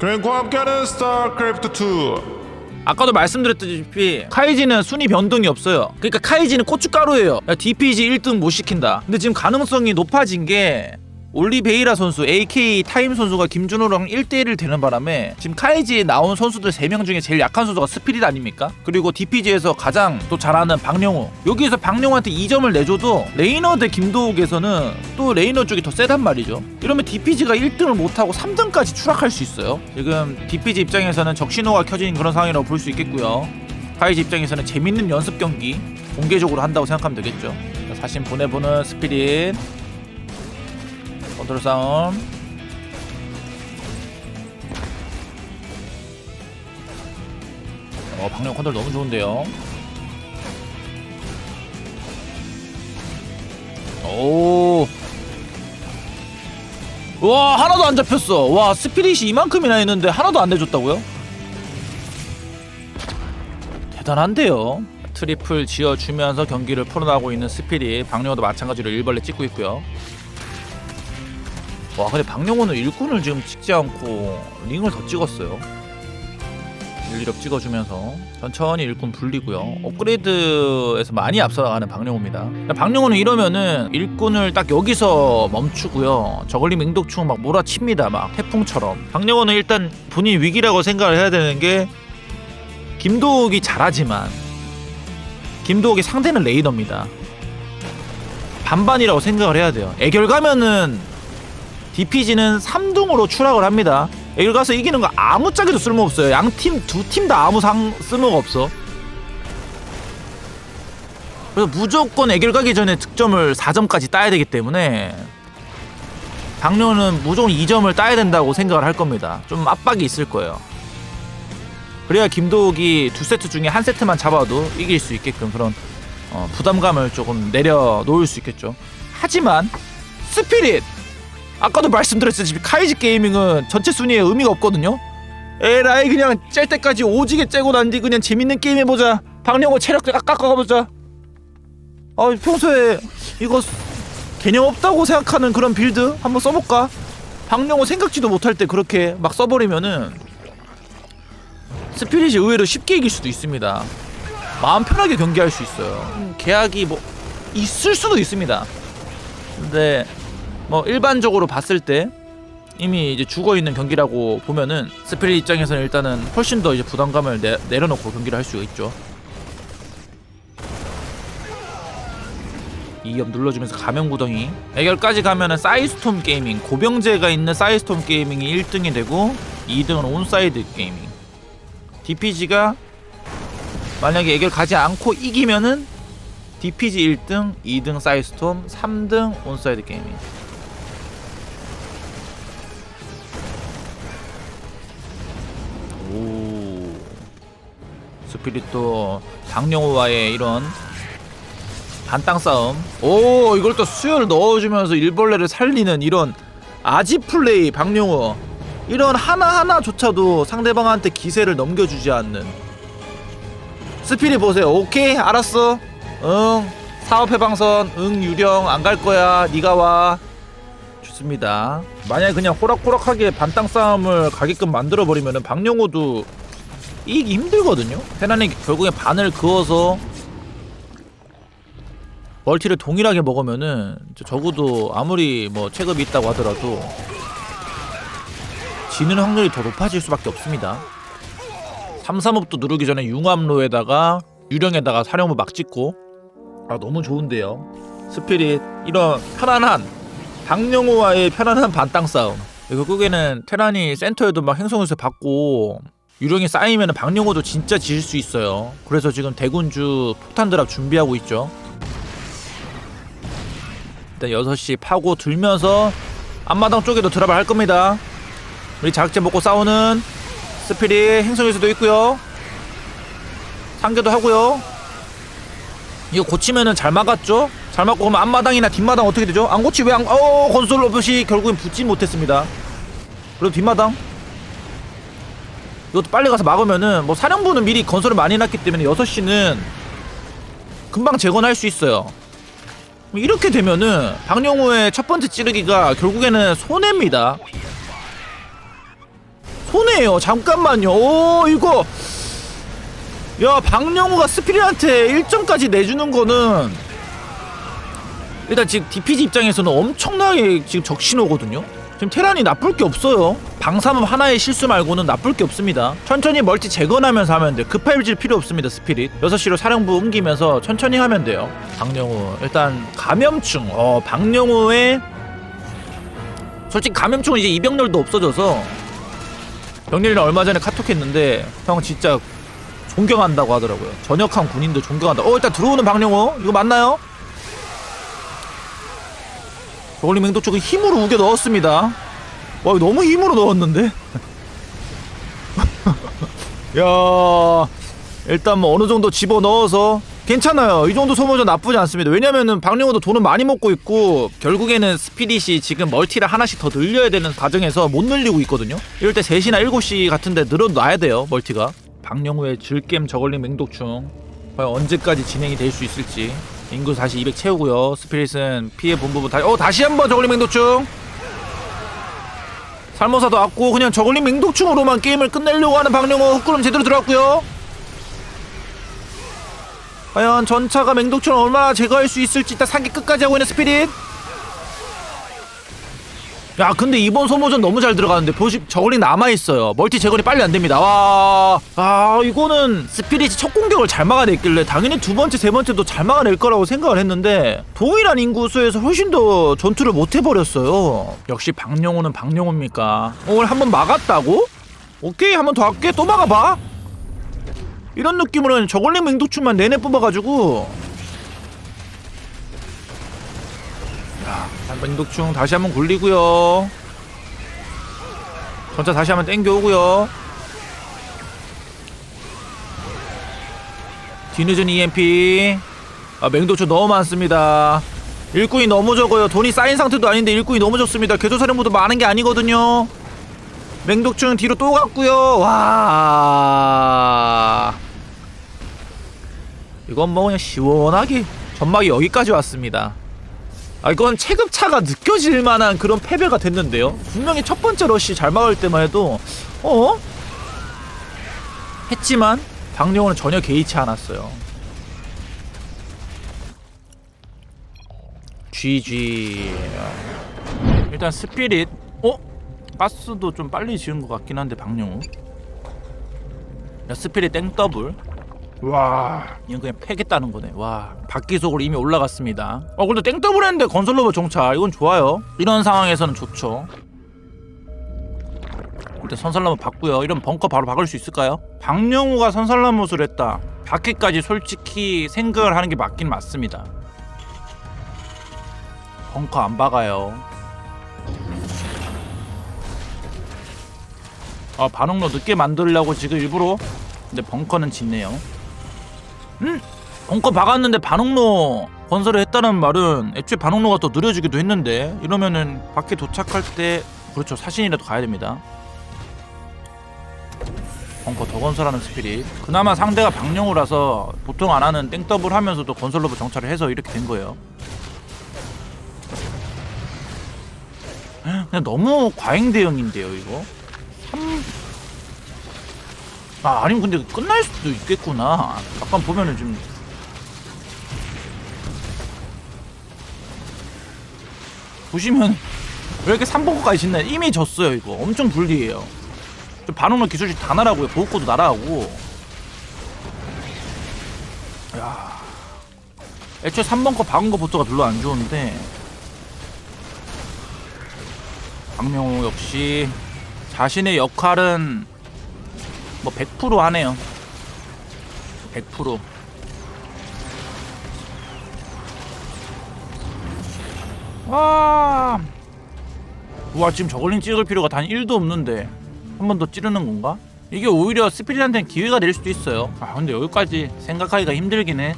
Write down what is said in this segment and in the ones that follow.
그랭과 함께하는 스타크래프트 2 아까도 말씀드렸다시피 카이지는 순위 변동이 없어요. 그러니까 카이지는 고춧가루예요. 야, DPG 1등 못 시킨다. 근데 지금 가능성이 높아진 게 올리베이라 선수, AK 타임 선수가 김준호랑 1대1을 되는 바람에 지금 카이지에 나온 선수들 3명 중에 제일 약한 선수가 스피릿 아닙니까? 그리고 DPG에서 가장 또 잘하는 박영호. 여기에서 박영호한테 2점을 내줘도 레이너 대 김도욱에서는 또 레이너 쪽이 더 세단 말이죠. 이러면 DPG가 1등을 못하고 3등까지 추락할 수 있어요. 지금 DPG 입장에서는 적신호가 켜진 그런 상황이라고 볼 수 있겠고요. 카이지 입장에서는 재밌는 연습 경기 공개적으로 한다고 생각하면 되겠죠. 자, 사신 보내보는 스피릿 컨트롤 싸움 어 방향 컨트롤 너무 좋은데요. 오. 와 하나도 안 잡혔어. 와 스피릿이 이만큼이나 했는데 하나도 안 내줬다고요? 대단한데요. 트리플 지어주면서 경기를 풀어나가고 있는 스피릿 박영호도 마찬가지로 일벌레 찍고 있고요. 와 근데 박영호는 일꾼을 지금 찍지 않고 링을 더 찍었어요. 일리력 찍어주면서 천천히 일꾼 불리고요. 업그레이드에서 많이 앞서나가는 박영호입니다. 박영호는 이러면은 일꾼을 딱 여기서 멈추고요. 저글링 맹독충 막 몰아칩니다. 막 태풍처럼. 박영호는 일단 본인 위기라고 생각을 해야 되는 게 김도욱이 잘하지만 김도욱의 상대는 레이더입니다. 반반이라고 생각을 해야 돼요. 애결 가면은 DPG는 3등으로 추락을 합니다. 애결 가서 이기는 거 아무짝에도 쓸모 없어요. 양 팀 두 팀 다 아무 상 쓸모가 없어. 그래서 무조건 애결 가기 전에 득점을 4점까지 따야 되기 때문에 박료는 무조건 2점을 따야 된다고 생각을 할 겁니다. 좀 압박이 있을 거예요. 그래야 김도욱이 두 세트 중에 한 세트만 잡아도 이길 수 있게끔 그런 어, 부담감을 조금 내려놓을 수 있겠죠. 하지만 스피릿 아까도 말씀드렸듯이 카이지 게이밍은 전체 순위에 의미가 없거든요. 에라이 그냥 짤 때까지 오지게 째고 난 뒤 그냥 재밌는 게임 해보자. 박영호 체력 깎- 깎아가보자. 아 평소에 이거 개념 없다고 생각하는 그런 빌드 한번 써볼까? 박영호 생각지도 못할 때 그렇게 막 써버리면은 스피릿이 의외로 쉽게 이길 수도 있습니다. 마음 편하게 경기할 수 있어요. 음, 계약이 뭐 있을 수도 있습니다. 근데 뭐 일반적으로 봤을 때 이미 이제 죽어 있는 경기라고 보면은 스피릿 입장에서는 일단은 훨씬 더 이제 부담감을 내, 내려놓고 경기를 할 수가 있죠. 이염 눌러주면서 가면구덩이 애결까지 가면은 사이스톰 게이밍 고병재가 있는 사이스톰 게이밍이 1등이 되고 2등은 온사이드 게이밍 DPG가 만약에 애결 가지 않고 이기면은 DPG 1등, 2등 사이스톰, 3등 온사이드 게이밍. 스피릿도 박영호와의 이런 반땅 싸움. 오, 이걸 또 수혈을 넣어주면서 일벌레를 살리는 이런 아지 플레이 박영호. 이런 하나하나조차도 상대방한테 기세를 넘겨주지 않는 스피릿 보세요. 오케이, 알았어. 응. 사업 해방선, 응 유령 안 갈 거야. 네가 와. 좋습니다. 만약에 그냥 호락호락하게 반땅 싸움을 가게끔 만들어 버리면은 박영호도 이기기 힘들거든요. 테란이 결국에 반을 그어서 멀티를 동일하게 먹으면은 저- 적어도 아무리 뭐 체급이 있다고 하더라도 지는 확률이 더 높아질 수밖에 없습니다. 335도 누르기 전에 융합로에다가 유령에다가 사령부 막 찍고 아 너무 좋은데요. 스피릿 이런 편안한 박영호와의 편안한 반땅 싸움. 결국에는 테란이 센터에도 막 행성에서 받고 유령이 쌓이면 박영호도 진짜 질수 있어요. 그래서 지금 대군주 폭탄 드랍 준비하고 있죠. 일단 6시 파고 들면서 앞마당 쪽에도 드랍을 할 겁니다. 우리 자극제 먹고 싸우는 스피릿 행성에서도 있고요. 상계도 하고요. 이거 고치면은 잘 막았죠? 잘 막고 그러면 앞마당이나 뒷마당 어떻게 되죠? 안 고치 왜 안 어 건설 로봇이 결국엔 붙지 못했습니다. 그래도 뒷마당 이것도 빨리 가서 막으면은 뭐 사령부는 미리 건설을 많이 해놨기 때문에 6시는 금방 재건할 수 있어요. 이렇게 되면은 박영호의 첫 번째 찌르기가 결국에는 손해입니다. 손해예요. 잠깐만요. 오 이거 야 박영우가 스피릿한테 1점까지 내주는 거는 일단 지금 DPG 입장에서는 엄청나게 지금 적신호거든요. 지금 테란이 나쁠 게 없어요. 방사범 하나의 실수 말고는 나쁠 게 없습니다. 천천히 멀티 재건하면서 하면 돼요. 급할질 필요 없습니다. 스피릿. 6시로 사령부 옮기면서 천천히 하면 돼요. 박영우 일단 감염충. 어 박영우의 솔직히 감염충은 이제 이병렬도 없어져서 병렬이랑 얼마 전에 카톡했는데 형 진짜 존경한다고 하더라고요. 전역한 군인도 존경한다. 어 일단 들어오는 박영호 이거 맞나요? 저걸리 맹도 쪽은 힘으로 우겨 넣었습니다. 와 너무 힘으로 넣었는데. 야 일단 뭐 어느 정도 집어 넣어서 괜찮아요. 이 정도 소모전 나쁘지 않습니다. 왜냐면은 박영호도 돈을 많이 먹고 있고 결국에는 스피릿이 지금 멀티를 하나씩 더 늘려야 되는 과정에서 못 늘리고 있거든요. 이럴 때 3시나 7시 같은데 늘어놔야 돼요. 멀티가. 박영호의 즐겜 저걸링 맹독충 과연 언제까지 진행이 될 수 있을지 인구 다시 200 채우고요. 스피릿은 피해 본 부분 다시 어 다시 한번 저걸링 맹독충! 살모사도 왔고 그냥 저걸링 맹독충으로만 게임을 끝내려고 하는 박영호 흑구름 제대로 들어왔고요. 과연 전차가 맹독충을 얼마나 제거할 수 있을지 일단 사기 끝까지 하고 있는 스피릿. 야 근데 이번 소모전 너무 잘 들어가는데 보시 저글링 남아 있어요. 멀티 재건이 빨리 안 됩니다. 와 아 이거는 스피릿이 첫 공격을 잘 막아냈길래 당연히 두 번째 세 번째도 잘 막아낼 거라고 생각을 했는데 동일한 인구수에서 훨씬 더 전투를 못 해버렸어요. 역시 박영호는 박영호입니까? 오늘 한 번 막았다고? 오케이 한 번 더 할게. 또 막아봐. 이런 느낌으로는 저걸링 맹독충만 내내 뽑아가지고. 야 맹독충 다시 한번 굴리고요. 전차 다시 한번 땡겨오고요 뒤늦은 EMP 아 맹독충 너무 많습니다 일꾼이 너무 적어요 돈이 쌓인 상태도 아닌데 일꾼이 너무 적습니다 궤도사령부도 많은 게 아니거든요 맹독충 뒤로 또 갔고요. 와. 이건 뭐 그냥 시원하게 전막이 여기까지 왔습니다. 아 이건 체급차가 느껴질 만한 그런 패배가 됐는데요. 분명히 첫 번째 러시 잘 막을 때만 해도 어? 했지만 박영호는 전혀 개의치 않았어요. GG. 일단 스피릿. 어? 가스도 좀 빨리 지은 것 같긴 한데 야 스피릿 땡더블 와 이건 그냥 패겠다는 거네 와 바퀴속으로 이미 올라갔습니다 어 근데 땡더블 했는데 건설로버 정찰 이건 좋아요 이런 상황에서는 좋죠 일단 선살나무 봤고요. 이런 벙커 바로 박을 수 있을까요? 박영우가 선살나무를 했다. 바퀴까지 솔직히 생각을 하는 게 맞긴 맞습니다. 벙커 안 박아요. 아 반응로 늦게 만들려고 지금 일부러? 근데 벙커는 짓네요. 음? 벙커 박았는데 반응로 건설을 했다는 말은 애초에 반응로가 더 느려지기도 했는데 이러면은 밖에 도착할 때 그렇죠. 사신이라도 가야 됩니다 벙커 더 건설하는 스피릿 그나마 상대가 박영우라서 보통 안 하는 땡더블 하면서도 건설로브 정찰을 해서 이렇게 된 거예요. 그냥 너무 과잉 대응인데요 이거? 아 아니면 근데 끝날 수도 있겠구나. 약간 보면은 좀 보시면 왜 이렇게 3번까지 짓나 이미 졌어요 이거. 엄청 불리해요. 좀 반응로 기술실 다 날아고요 보호코도 날아가고 야 애초에 3번 거 박은 거부터가 별로 안 좋은데 박명호 역시 자신의 역할은 뭐 100% 하네요. 100%. 와. 와 지금 저글링 찍을 필요가 단 1도 없는데 한 번 더 찌르는 건가? 이게 오히려 스피릿한테는 기회가 될 수도 있어요. 아 근데 여기까지 생각하기가 힘들긴 해.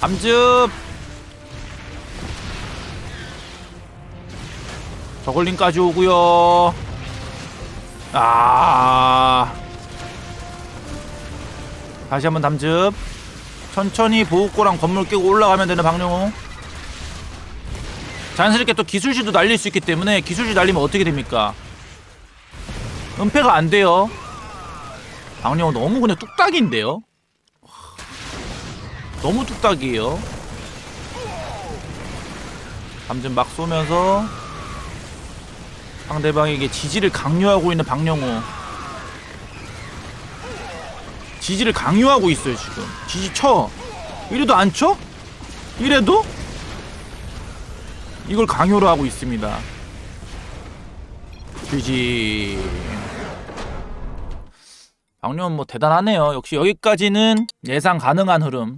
암즙 저걸링까지 오고요. 아. 다시 한번 담즙. 천천히 보호고랑 건물 깨고 올라가면 되는 박영호. 자연스럽게 또 기술실도 날릴 수 있기 때문에 기술실 날리면 어떻게 됩니까? 은폐가 안 돼요. 박영호 너무 그냥 뚝딱인데요. 와, 너무 뚝딱이에요. 감전 막 쏘면서 상대방에게 지지를 강요하고 있는 박영호. 지지를 강요하고 있어요 지금. 지지 쳐. 이래도 안 쳐? 이래도? 이걸 강요를 하고 있습니다. GG. 박룡은 뭐 대단하네요. 역시 여기까지는 예상 가능한 흐름.